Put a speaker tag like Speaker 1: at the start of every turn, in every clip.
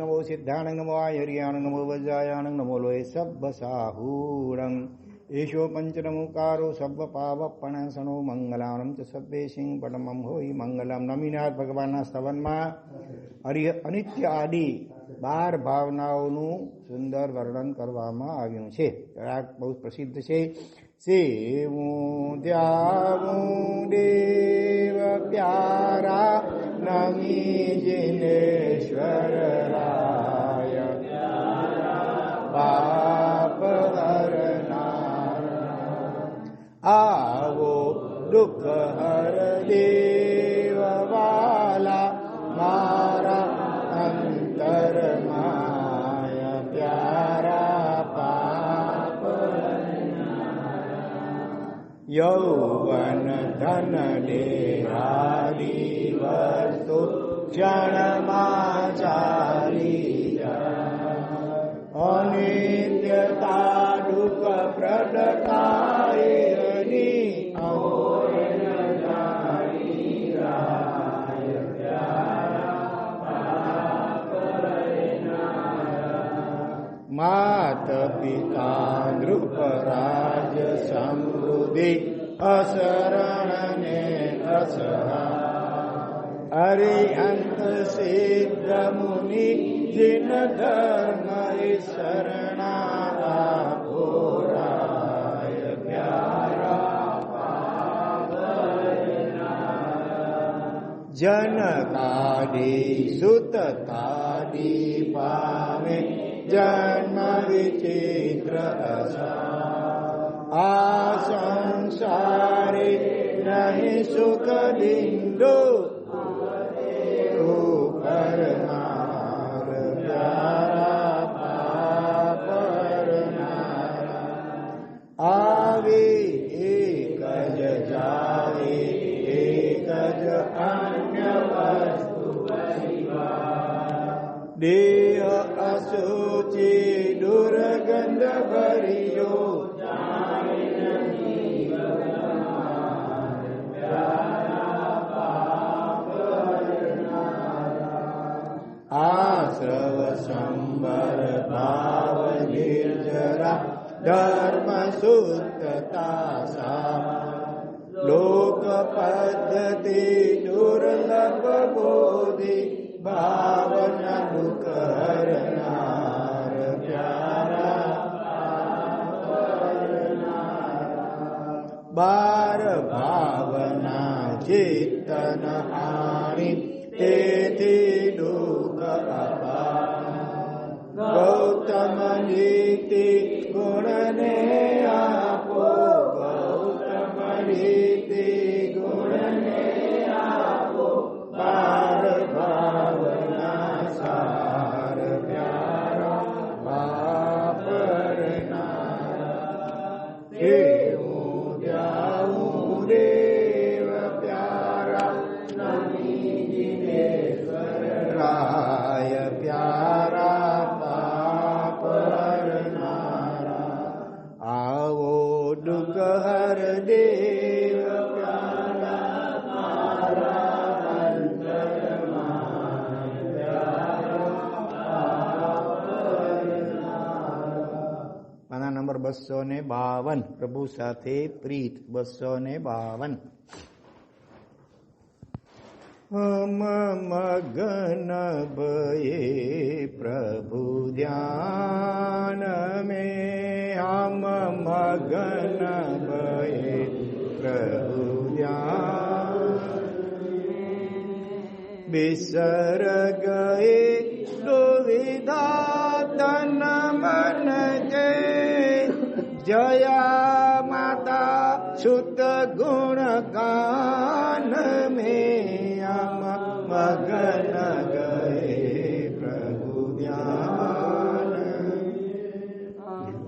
Speaker 1: नमो सिद्धाण नमो आयर्याण नमो वज्रायाण नमो लोये सब साहूरम एषो पंचनमुकारो सब पावपणसणो મંગલાણમ ચ સબ્બે સિંહ પડમમ હોય મંગલમ નમીનાથ ભગવાનના સ્તવનમાં હરિ અનિત્ય આદિ બાર ભાવનાઓનું સુંદર વર્ણન કરવામાં આવ્યું છે આ બહુ પ્રસિદ્ધ છે सेवूं द्यावूं देव प्यारा नमी जिनेश्वर राय पाप आवो दुख हर देव यौवनधनदेहारिवतु क्षणमा देवी असरण ने असहाय अरे अंत सिद्ध मुनि, जिन धर्म शरणा जनकादि, सुतकादि पामे जन्म विचित्र आसन संसारे नहीं सुख बिंदु धर्म धर्मशुद्धता सा लोकपद्धति दुर्लभ बोधि भावन करनार प्यारा बार भावना चेतन हानि બસો ને બાવન પ્રભુ સાથે પ્રીત બસો ને બાવન હમ મગન ભયે પ્રભુ ધ્યાન મે હમ મગન ભયે પ્રભુ ધ્યાન बिसर गए जया माता, सुत गुण गान में हम मगन गए प्रभु ध्यान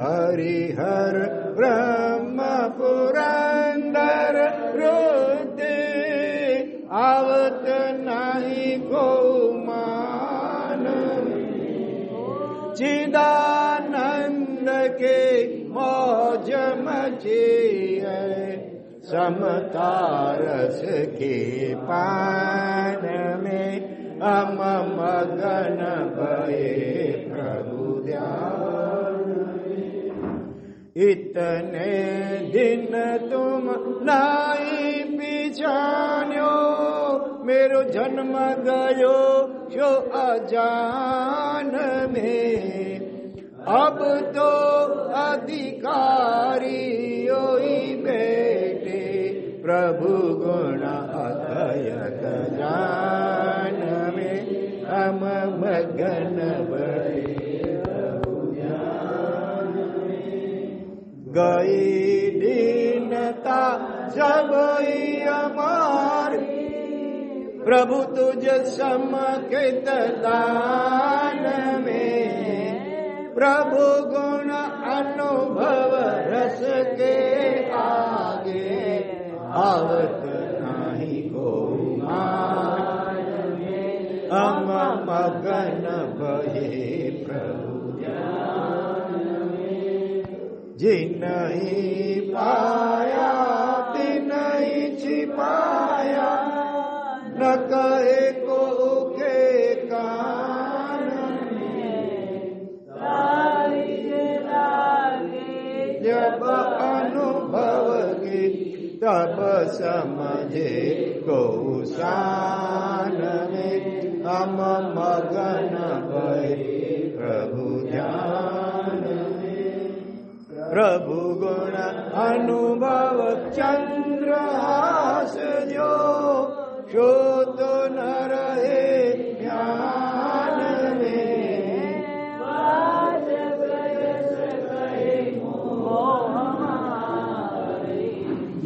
Speaker 1: हरिहर ब्रह्म पुरंदर रुद्र, आवत नाही गौमान चिदानंद के मौज मचे समता रस के पान में हम मगन भये प्रभु इतने दिन तुम नाई पिछान्यो मेरो जन्म गयो जो अजान में। अब तो अधिकारी बेटे, प्रभु गुण अथयत जान में हम मगन गई दीनता जब अमार, प्रभु तुझ समकित दान में प्रभु गुण अनुभव रस के आगे आवत नहीं को हम मगन भये प्रभु। जिन्हीं पाया समझे को शान में हम मगन भय प्रभु ध्यान प्रभु गुण अनुभव चंद्र जो शो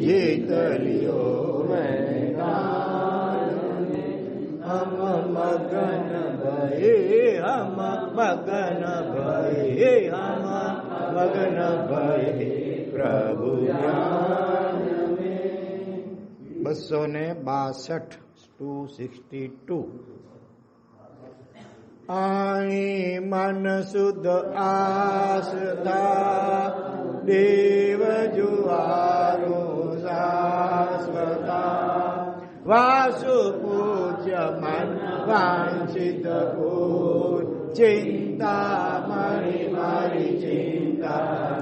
Speaker 1: ये तलियो हम मगन भये हम मगन भये हम मगन भये प्रभु बसो ने बासठ, टू सिक्सटी टू। आणी मन शुद्ध आसदा देव जुआरो वासु पूज्य मन वाञ्छित चिन्ता मणि मारि चिन्ता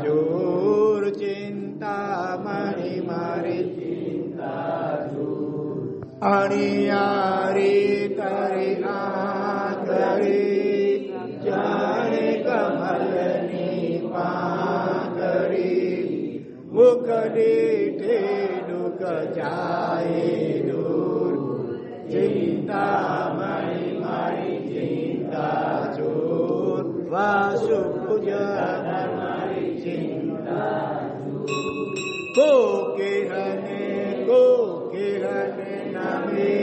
Speaker 1: जोर्चिन्ता मणि मारि चिन्ता अणियारि अणि करि आर जि कमलनि पा मुकले ठे लुक ज वासु मारी चिंता को किरने को किरने नमे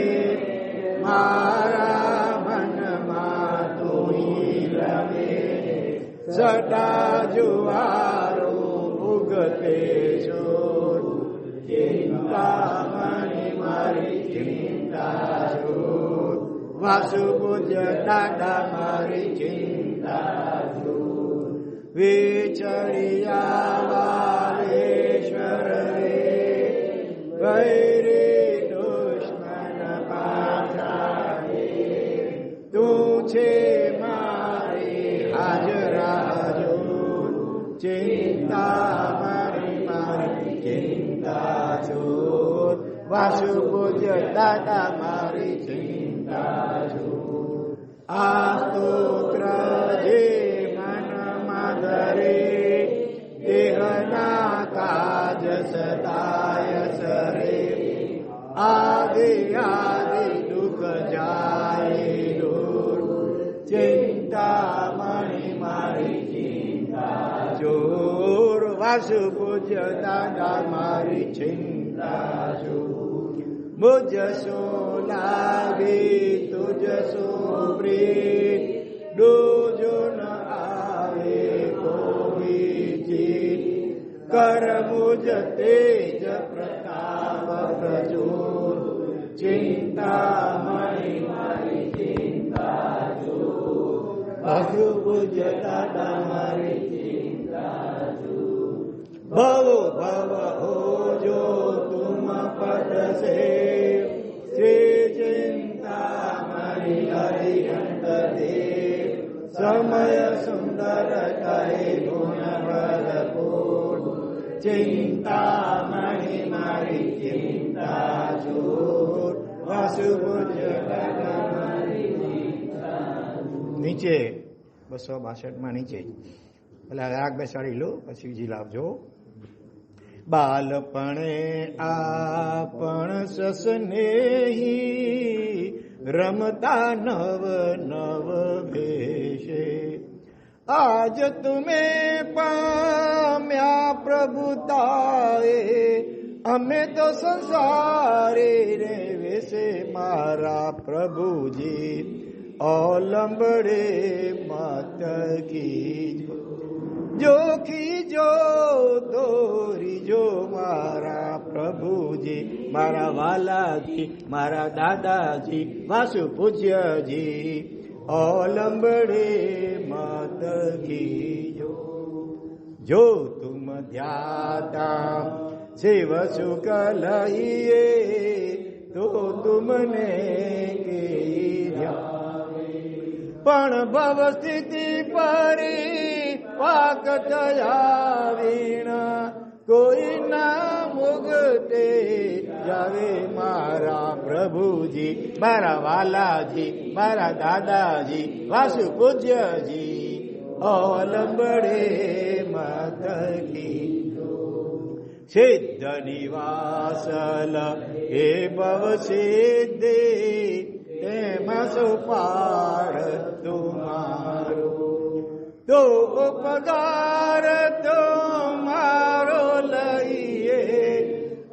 Speaker 1: मारा मन मातो ही लगे सटा जुआरो उगते चोर चिंता मणि मारी चिंता चोर वासु बुझ दादा मारी चिंता चोर विचरिया वालेश्वर रे वैरे दुश्मन पाठाए तुझे मारे हाजरा जो चिंता मारी मारी चिंता चोर वासु बुझ दादा मारी चिंता चोर आस्तोत्र जे मन मदरे देहना काज सदाय सरे आदि आदि मणि मारी चिंता जोर वासु पूज्य दादा मारी चिंता जोर। मुझ सो सो प्रीत। दूजो न जीत कर मुझ तेज प्रताप प्रचोर चिंता मणि मारी चिंता ज़ोर वासु पूज्य दादा मारी चिंता भव भव हो जो तुम पद से સમય સુંદર કહે ગુણ ભરપૂર ચિંતામણી મારી ચિંતા જો વાસુપૂજ્ય નીચે. બસો બાસઠમાં નીચે. એટલે રાગ બેસાડી લો, પછી બીજી લાવજો બાલપણે આપણ સસનેહી रमता नव नव भेषे आज तुम्हें पाम्या प्रभुताए हमें तो संसारे रे वैसे मारा प्रभु जी। और लंबड़े मात की जो જોખી જો દોરી, જો મારા પ્રભુજી, મારા વાલાજી, મારા દાદાજી વાસુ પૂજ્યજી ઓલંબડે માત કી જો જો તુમ ધ્યાતા, શિવ સુખ લઈએ, તો તુમને કે પણ ભવ સ્થિતિ પરી પાક થયા વીણા કોઈ ના મુગતે જાવે મારા પ્રભુજી, મારા વાલાજી, મારા દાદાજી વાસુ પૂજ્યજી ઓલંબડે માતકી સિદ્ધ નિવાસલ હે ભવ સિદ્ધિ, તેમાં સુપાર તુમારો दो उपकार तो मारो लइए।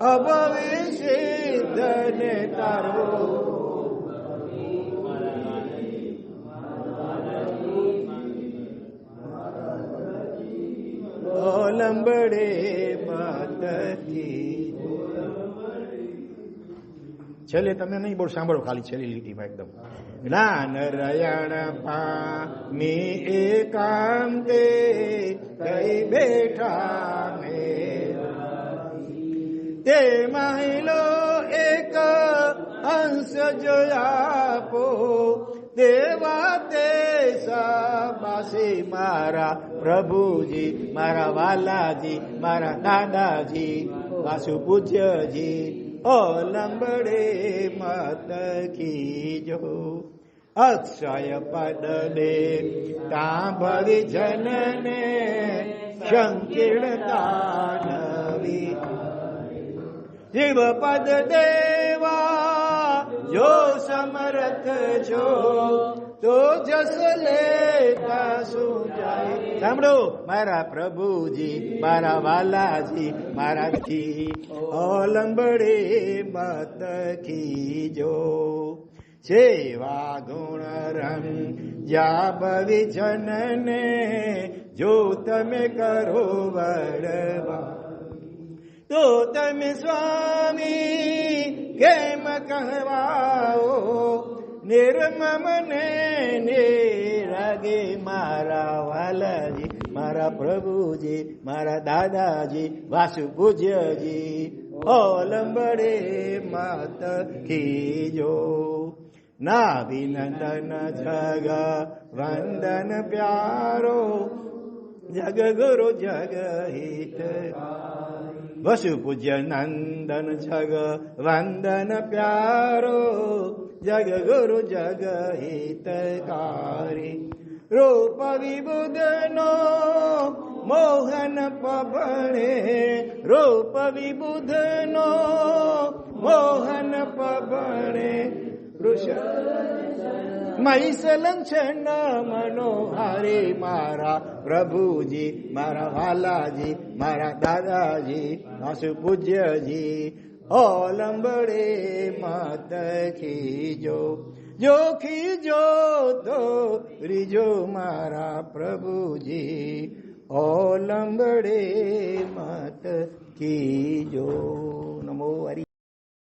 Speaker 1: अब विषेदन तारो। लंबड़े पात की છેલ્લે તમે નહીં બોલ, સાંભળો ખાલી છેલ્લી લીટીમાં એકદમ. જ્ઞાન રયણ પામી એકાંતે કઈ બેઠા મે. તે માહિલો એક અંશ જોયાપો દેવા તે સાબાસી મારા પ્રભુજી, મારા વાલાજી, મારા દાદાજી વાસુ પૂજ્યજી ओलंबड़े मत की जो अक्षय पद ले तांभवि जनने संकीर्ण दानवी जीव पद देवा, जो समरथ जो તો જસ લેતા જાય. સાંભળો, મારા પ્રભુજી, મારા વાલાજી મારા મારાથી ઓલંબડે મત કીજો સેવા ગુણ રંગ જાબવી જનને, જો તમે કરો વડવા. તો તમે સ્વામી, કેમ કહેવાઓ? निर्मम ने निरागे मारा वाला जी मारा प्रभु जी मारा दादाजी वासु पूज्य जी ओलंबड़े मात की जो। नाभिनंदन जग, वंदन प्यारो, जग गुरु जग हित। वसु पूज्य नंदन जग, वंदन प्यारो जग गुरु जग हितकारी रूप विबुधनो मोहन पबणे रूप विबुधनो मोहन पबणे મહિષલંછન મનોહારી મારા પ્રભુજી મારા વાલાજી મારા દાદાજી માસુ પૂજ્યજી ओलंबड़े मात खीजो जो खीजो तो रिजो मारा प्रभु जी। ओलंबड़े मात खीजो। नमो हरि